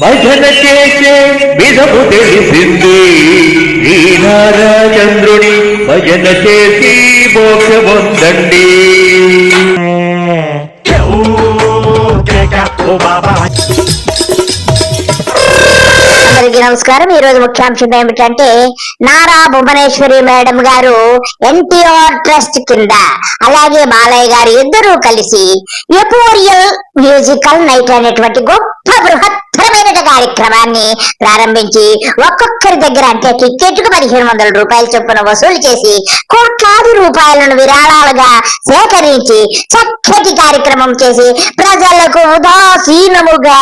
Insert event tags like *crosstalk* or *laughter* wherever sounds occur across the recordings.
భజన చేసే విధము తెలిసింది ఈ నారాచంద్రుని భజన చేసి మోక్షమొందండి బాబా నమస్కారం. ఈ రోజు ముఖ్యాంశం ఏమిటంటే నారా భువనేశ్వరి మేడం గారు ఎన్టీఆర్ ట్రస్ట్ కింద అలాగే బాలయ్య గారు ఇద్దరూ కలిసి ఎపోరియల్ మ్యూజికల్ నైట్ అనేటువంటి గొప్ప బృహత్తరమైన కార్యక్రమాన్ని ప్రారంభించి ఒక్కొక్కరి దగ్గర అంటే టికెట్కు పదిహేను వందల రూపాయల చొప్పున వసూలు చేసి కోట్లాది రూపాయలను విరాళాలుగా సేకరించి చక్కటి కార్యక్రమం చేసి ప్రజలకు ఉదాసీనముగా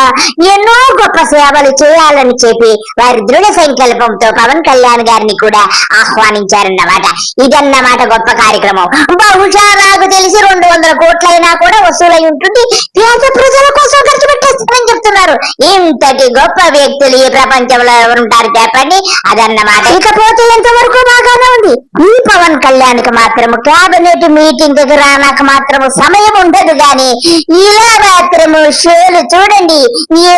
ఎన్నో గొప్ప సేవలు చేయాలని చెప్పి వారి దృఢ సంకల్పంతో పవన్ కళ్యాణ్ గారిని కూడా ఆహ్వానించారన్నమాట. ఇదన్నమాట గొప్ప కార్యక్రమం. బహుశా నాకు తెలిసి రెండు వందల కోట్లైనా కూడా వసూలై ఉంటుంది. పేద ప్రజల కోసం ఖర్చు పెట్టేస్తామని చెప్తున్నారు. ఇంతటి గొప్ప వ్యక్తులు ఈ ప్రపంచంలో ఎవరుంటారు చెప్పండి. అదన్నమాట. ఇకపోతే ఎంతవరకు బాగానే ఉంది. ఈ పవన్ కళ్యాణ్కి మాత్రం మాత్రము. క్యాబినెట్ మీటింగ్కి రానాక మాత్రము సమయం ఉండదు గాని ఇలా మాత్రము షోలు చూడండి.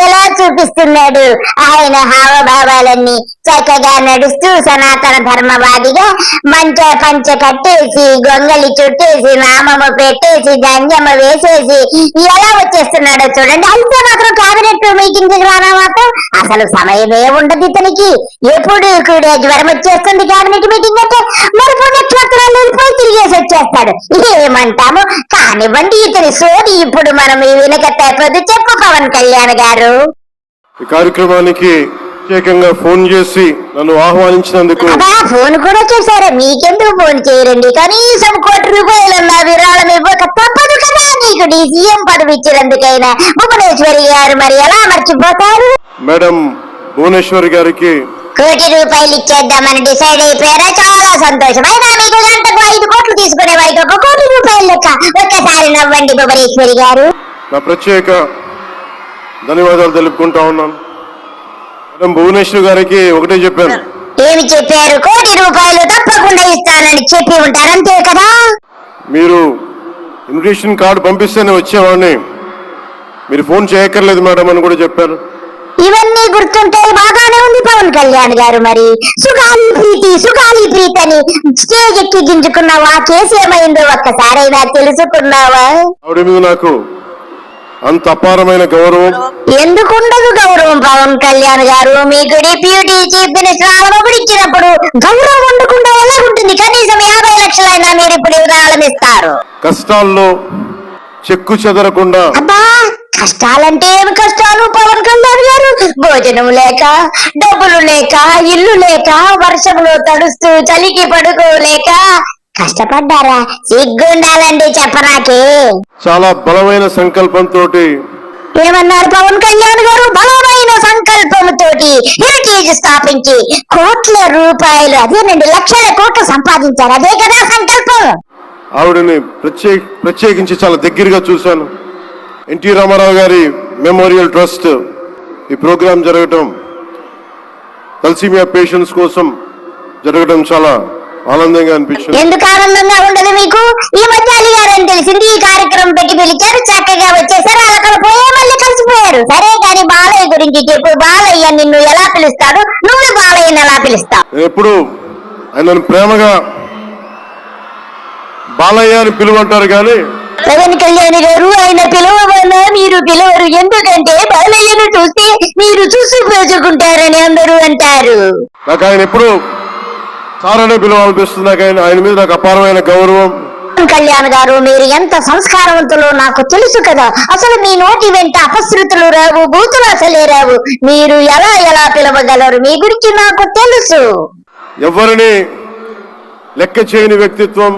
ఎలా చూపిస్తున్నాడు ఆయన హావభావాలన్నీ. చక్కగా నడుస్తూ సనాతన ధర్మవాదిగా మంచ పంచ కట్టేసి గొంగలి చుట్టేసి నామము పెట్టేసి గంజమ వేసేసి ఎలా వచ్చేస్తున్నాడో చూడండి. అయితే మాత్రం క్యాబినెట్ మీటింగ్కి రానా మాత్రం? అసలు సమయమే ఉండదు ఇతనికి. ఎప్పుడు కూడా జ్వరం వచ్చేస్తుంది క్యాబినెట్ మీటింగ్ అంటే. మరి పుణ్యక్షేత్రాలు వెళ్ళిపోయి తిరిగేసి వచ్చేస్తాడు. ఏమంటాము? కానివ్వండి ఇతని సోది ఇప్పుడు మనం ఈ వినక తప్పదు చెప్పు పవన్ కళ్యాణ్ గారు. ఈ కార్యక్రమానికి ప్రత్యేకంగా ఫోన్ చేసి నన్ను ఆహ్వానించినందుకు ఫోన్ కూడా చేశారా. మీకెందుకు ఫోన్ చేయరండి? కనీసం కోటి రూపాయలన్నా విరాళం ఇవ్వక తప్పదు కదా. నీకు నీ సీఎం పదవి ఇచ్చినందుకైనా భువనేశ్వరి గారు మరి ఎలా మర్చిపోతారు? మేడం భువనేశ్వరి గారికి కోటి రూపాయలు ఇచ్చేద్దామని డిసైడ్ అయిపోయారా? చాలా సంతోషం. అయినా మీకు గంటకు ఐదు కోట్లు తీసుకునే వారికి ఒక కోటి రూపాయలు లెక్క. ఒక్కసారి నవ్వండి భువనేశ్వరి గారు. నా ప్రత్యేక ధన్యవాదాలు తెలుపుకుంటా ఉన్నాను. మేడం భువనేశ్వరి గారికి ఒకటే చెప్పాను. ఏమి చెప్పారు? కోటి రూపాయలు తప్పకుండా ఇస్తానని చెప్పి ఉంటారు. అంతే కదా? మీరు ఇన్విటేషన్ కార్డు పంపిస్తేనే వచ్చేవాడిని. మీరు ఫోన్ చేయక్కర్లేదు మేడం అని కూడా చెప్పాను ఇవన్నీ గుర్తుంటే బాగానే ఉంది పవన్ కళ్యాణ్ గారు మరి. సుగాలి ప్రీతి సుగాలి ప్రీతి అని స్టేజ్ ఎక్కి గింజుకున్నావా కేసు ఏమైందో ఒక్కసారైనా తెలుసుకున్నావా? నాకు అంత అపారమైన గౌరవం. ఎందుకుండదు గౌరవం పవన్ కళ్యాణ్ గారు? మీకు డిప్యూటీ చీఫ్ మినిస్టర్ ఆలమగుడు ఇచ్చినప్పుడు గౌరవం ఉండకుండా ఎలా ఉంటుంది కనీసం యాభై లక్షలైనా మీరు ఇప్పుడు ఇస్తారు. కష్టాల్లో చెక్కు చెదరకుండా కష్టాలంటే ఏమి కష్టాలు? పవన్ కళ్యాణ్ గారు భోజనం లేక డబ్బులు లేక ఇల్లు లేక వర్షంలో తడుస్తూ చలికి పడుకోలేక కష్టపడ్డారా? సిగ్గుండాలండి చెప్పనాకే చాలా బలమైన సంకల్పంతో ఏమన్నారు పవన్ కళ్యాణ్ గారు? బలమైన సంకల్పంతోటి హెరిటేజ్ స్థాపించి కోట్ల రూపాయలు అదేనండి లక్షల కోట్లు సంపాదించారు. అదే కదా సంకల్పం. ఆవిడని ప్రత్యేక ప్రత్యేకించి చాలా దగ్గరగా చూశాను. ఎన్టీ రామారావు గారి మెమోరియల్ ట్రస్ట్ ఈ ప్రోగ్రాం జరగటం తలసీమియా పేషెంట్స్ కోసం జరగడం చాలా ఆనందంగా అనిపించింది. ఎందుకు ఆనందంగా ఉండదు మీకు? ఈ మధ్య అలిగారని తెలిసింది ఈ కార్యక్రమం పెట్టి పిలిచారు చక్కగా వచ్చేసారు అక్కడ పోయే మళ్ళీ కలిసిపోయారు. సరే కానీ బాలయ్య గురించి చెప్పు. బాలయ్య నిన్ను ఎలా పిలుస్తాడు? నువ్వు బాలయ్యని ఎలా పిలుస్తావు? ఎప్పుడు ఆయనను ప్రేమగా బాలయ్య అని పిలువంటారు కానీ పవన్ కళ్యాణ్ గారు ఆయన పిలవమన్నా మీరు పిలవరు. ఎందుకంటే బాలయ్యను చూస్తే మీరు చూసి పోచుకుంటారని అందరూ అంటారు. నాకు ఆయన ఎప్పుడు సారనే పిలవాలనిపిస్తుంది. నాకు ఆయన ఆయన మీద నాకు అపారమైన గౌరవం. కళ్యాణ్ గారు మీరు ఎంత సంస్కారవంతులో నాకు తెలుసు కదా. అసలు మీ నోటి వెంట అపశృతులు రావు బూతులు అసలే రావు. మీరు ఎలా ఎలా పిలవగలరు? మీ గురించి నాకు తెలుసు. ఎవరిని లెక్క చేయని వ్యక్తిత్వం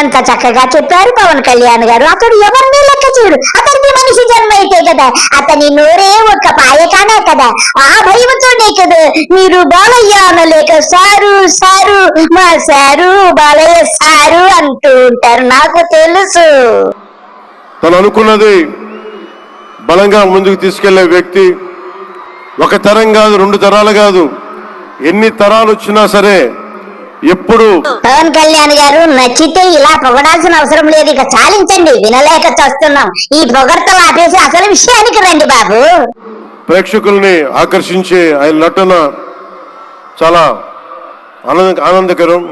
ఎంత చక్కగా చెప్పారు పవన్ కళ్యాణ్ గారు. అతడు ఎవరిని లెక్క చేయడు? అతనికి మనిషి జన్మ అయితే కదా అతని నోరే ఒక్క పాయకానే కదా. ఆ భయంతోనే కదా మీరు బాలయ్య అనలేక సారు సారు మా సారు బాలయ్య సారు అంటూ ఉంటారు. నాకు తెలుసు. తను అనుకున్నది బలంగా ముందుకు తీసుకెళ్ళే వ్యక్తి ఒక తరం కాదు రెండు తరాలు కాదు. ఎన్ని తరాలు వచ్చినా సరే ఎప్పుడు? పవన్ కళ్యాణ్ గారు నచ్చితే ఇలా పొగడాల్సిన అవసరం లేదు. ఇక చాలించండి. వినలేక చస్తున్నాం. ఈ పొగడ్తలు ఆపేసి అసలు విషయానికి రండి బాబు. ప్రేక్షకుల్ని ఆకర్షించే ఆయన నటన చాలా ఆనంద ఆనందకరం.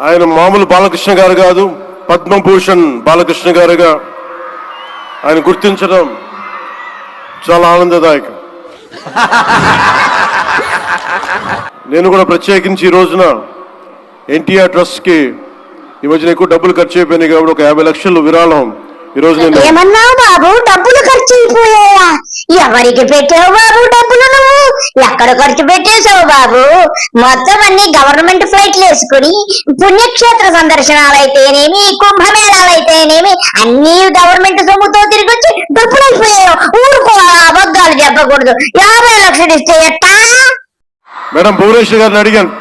ఆయన మామూలు బాలకృష్ణ గారు కాదు పద్మభూషణ్ బాలకృష్ణ గారుగా ఆయన గుర్తించడం చాలా ఆనందదాయకం. *laughs* నేను కూడా ప్రత్యేకించి ఈ రోజున ఎన్టీఆర్ ట్రస్ట్కి ఈ మధ్యన ఎక్కువ డబ్బులు ఖర్చు అయిపోయినాయి కాబట్టి ఒక యాభై లక్షలు విరాళం. ఈ రోజు నేను బాబు? డబ్బులు ఖర్చు అయిపోయాయా? ఎవరికి పెట్టావు బాబు డబ్బులు నువ్వు? ఎక్కడ ఖర్చు పెట్టేశావు బాబు? మొత్తం అన్ని గవర్నమెంట్ ఫ్లైట్లు వేసుకుని పుణ్యక్షేత్ర సందర్శనాలు అయితేనేమి కుంభమేళాలు అయితేనేమి అన్ని గవర్నమెంట్ సొమ్ముతో తిరిగి వచ్చి డబ్బులు అయిపోయావు ఊరుకో అబద్ధాలు చెప్పకూడదు. యాభై లక్షలు ఇస్తే ఎట్టా? మేడం భువనేశ్వర్ గారిని అడిగాను.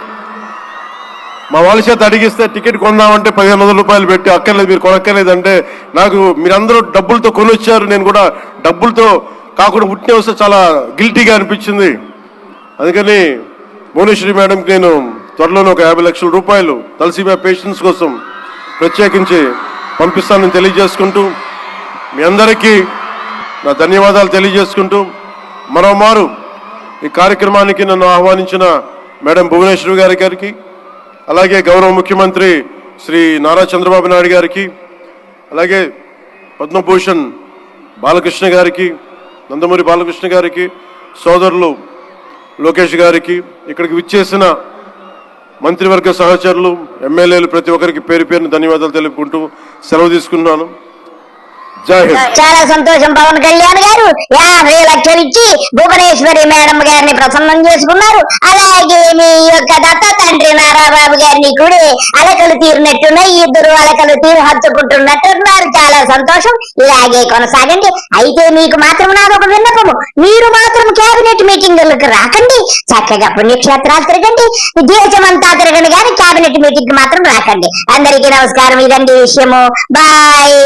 మా వాళ్ళ చేత అడిగిస్తే టికెట్ కొందామంటే పదిహేను వందల రూపాయలు పెట్టి అక్కర్లేదు మీరు కొనక్కర్లేదంటే నాకు మీరందరూ డబ్బులతో కొనొచ్చారు. నేను కూడా డబ్బులతో కాకుండా పుట్టిన వస్తే చాలా గిల్టీగా అనిపించింది. అందుకని భువనేశ్వరి మేడంకి నేను త్వరలోనే ఒక యాభై లక్షల రూపాయలు తలసీమా పేషెంట్స్ కోసం ప్రత్యేకించి పంపిస్తానని తెలియజేసుకుంటూ మీ అందరికీ నా ధన్యవాదాలు తెలియజేసుకుంటూ మరోమారు ఈ కార్యక్రమానికి నన్ను ఆహ్వానించిన మేడం భువనేశ్వరి గారి గారికి అలాగే గౌరవ ముఖ్యమంత్రి శ్రీ నారా చంద్రబాబు నాయుడు గారికి అలాగే పద్మభూషణ్ బాలకృష్ణ గారికి నందమూరి బాలకృష్ణ గారికి సోదరులు లోకేష్ గారికి ఇక్కడికి విచ్చేసిన మంత్రివర్గ సహచరులు ఎమ్మెల్యేలు ప్రతి ఒక్కరికి పేరు పేరున ధన్యవాదాలు తెలుపుకుంటూ సెలవు తీసుకున్నాను. చాలా సంతోషం పవన్ కళ్యాణ్ గారు. యాభై లక్షలు ఇచ్చి భువనేశ్వరి మేడం గారిని ప్రసన్నం చేసుకున్నారు. అలాగే మీ యొక్క దత్త తండ్రి నారాబాబు గారిని కూడా అలకలు తీరినట్టున్నాయి. ఇద్దరు అలకలు తీరు హత్తుకుంటున్నట్టున్నారు చాలా సంతోషం. ఇలాగే కొనసాగండి. అయితే మీకు మాత్రం నాకు ఒక విన్నపము. మీరు మాత్రం కేబినెట్ మీటింగులకు రాకండి. చక్కగా పుణ్యక్షేత్రాలు తిరగండి. దేశమంతా తిరగండి కానీ కేబినెట్ మీటింగ్ మాత్రం రాకండి. అందరికీ నమస్కారం. ఇదండి విషయము. బాయ్.